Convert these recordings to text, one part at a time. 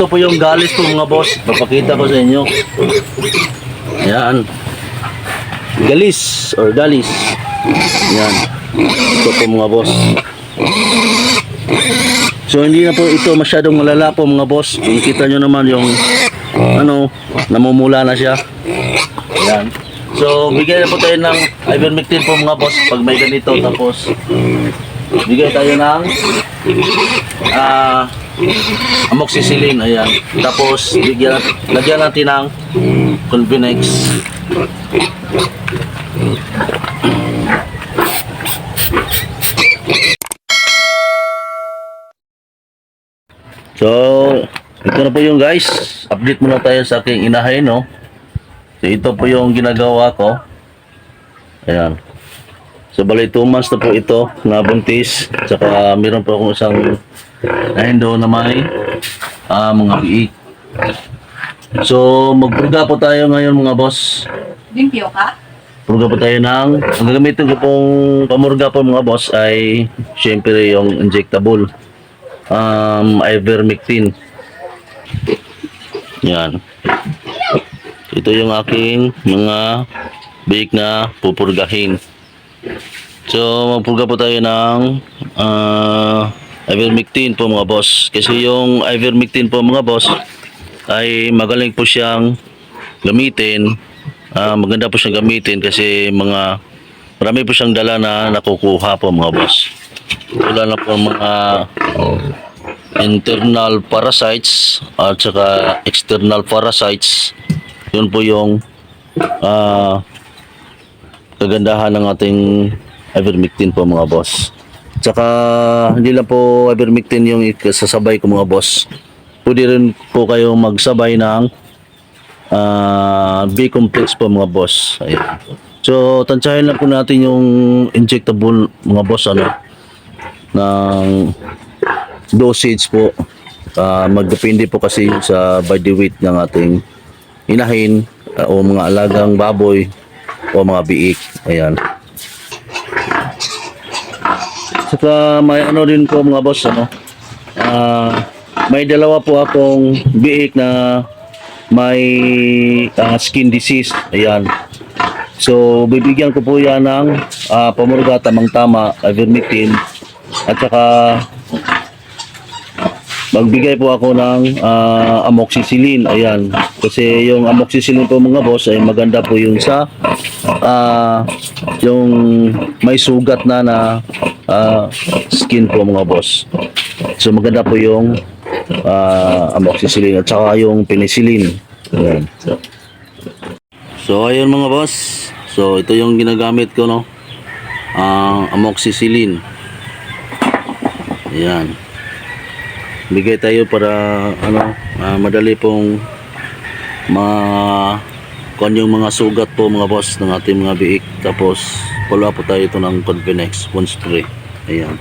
ito po yung galis po mga boss. Papakita ko sa inyo. Ayan. Galis or galis. Ayan. Ito po mga boss. So hindi na po ito masyadong malala po mga boss. Kung kita nyo naman yung ano, namumula na siya. Ayan. So bigyan na po tayo ng ivermectin po mga boss pag may ganito tapos bigay tayo ng ah amoxicillin ayan tapos bigyan lagyan natin ng Convinex So, ito na po yung guys. Update muna tayo sa aking inahay, no? So, ito po yung ginagawa ko. Ayan. So, bali 2 months na po ito na buntis. Tsaka, meron po akong isang nahindo na may ah, mga biik. So, magpurga po tayo ngayon mga boss. Limpyo ka? Purga po tayo ng, ang gagamitin ko pong pamurga po mga boss ay syempre yung injectable. Um, ivermectin. Yan. Ito yung aking mga bake na pupurgahin. So, magpurga po tayo ng ah, ivermectin po mga boss. Kasi yung ivermectin po mga boss ay magaling po siyang gamitin. Ah, maganda po siyang gamitin kasi mga marami po siyang dala na nakukuha po mga boss. Wala na po mga internal parasites at saka external parasites. Yun po yung ah kagandahan ng ating ivermectin po mga boss. Tsaka hindi lang po ivermectin yung sasabay ko mga boss. Pwede rin po kayo magsabay ng ah B-complex po mga boss. Ayan. So, tansyahin lang po natin yung injectable mga boss ano ng dosage po. Ah, magdepende po kasi sa body weight ng ating inahin ah, o mga alagang baboy o mga biik. Ayan. Saka may ano din po mga boss ano. Ah, may dalawa po akong biik na may ah, skin disease. Ayan. So, bibigyan ko po yan ng ah, pamurga tamang-tama, ivermectin, at saka magbigay po ako ng ah, amoxicillin. Ayan. Kasi yung amoxicillin po mga boss ay maganda po yung sa ah, yung may sugat na na ah, skin po mga boss. So maganda po yung ah, amoxicillin at saka yung penicillin. Ayan. So ayun mga boss. So ito yung ginagamit ko no. Ang amoxicillin. Ayan. Bigay tayo para ano, ah, madali pong ma kuan yung mga sugat po mga boss ng ating mga biik. Tapos follow po tayo ito ng Convinex one spray. Ayan.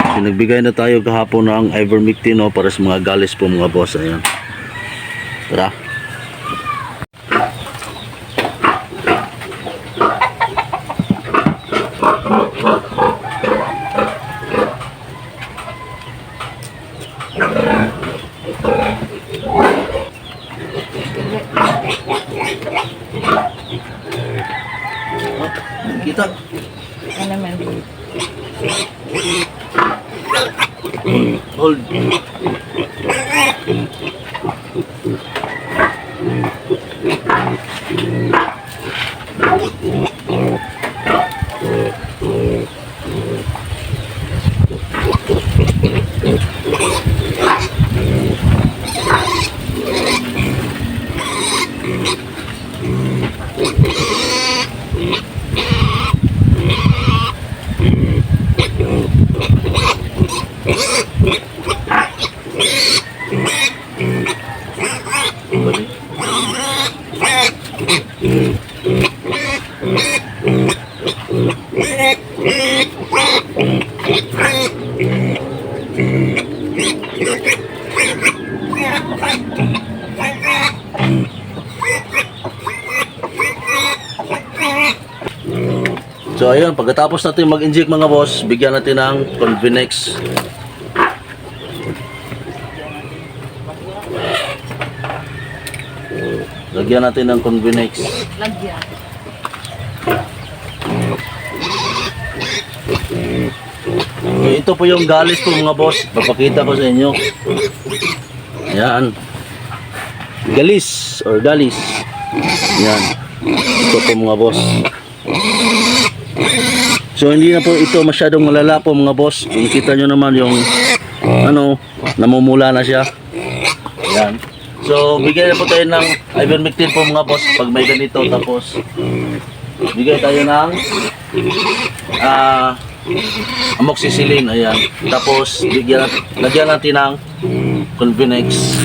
So nagbigay na tayo kahapon ng ivermectin no, para sa mga galis po mga boss. Ayan. Tara. Kita. Ano man? Hold. So ayun, pagkatapos natin mag-inject mga boss, bigyan natin ng Convinex. Lagyan natin ng Convenex. Lagyan. Okay, ito po yung galis po mga boss. Papakita ko sa inyo. Yan. Galis or galis. Yan. Ito po mga boss. So hindi na po ito masyadong malala po mga boss. Kung kita nyo naman yung ano, namumula na siya. Yan. So bigyan na po tayo ng ivermectin po mga boss pag may ganito tapos bigay tayo ng ah amoxicillin ayan tapos bigyan lagyan natin ng Convenex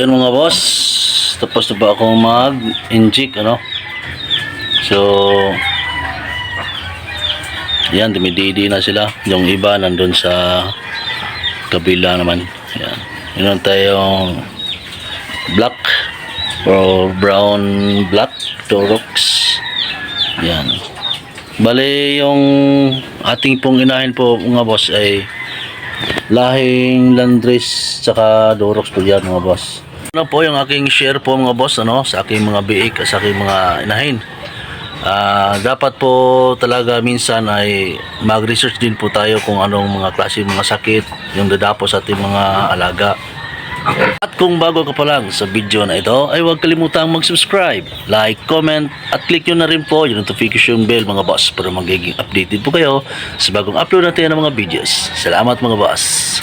ayun mga boss tapos na ba akong mag-inject ano so yan, dumididi na sila. Yung iba nandun sa kabila naman. Yan. Yun tayong black or brown black Torox. Yan. Bale, yung ating pong inahin po mga boss ay lahing Landres tsaka Dorox po yan mga boss. Ano po yung aking share po mga boss ano, sa aking mga biik sa aking mga inahin. Ah, dapat po talaga minsan ay mag-research din po tayo kung anong mga klase mga sakit yung dadapo sa ating mga alaga. At kung bago ka pa lang sa video na ito, ay huwag kalimutang mag-subscribe, like, comment, at click nyo na rin po yung notification bell mga boss para magiging updated po kayo sa bagong upload natin ng mga videos. Salamat mga boss!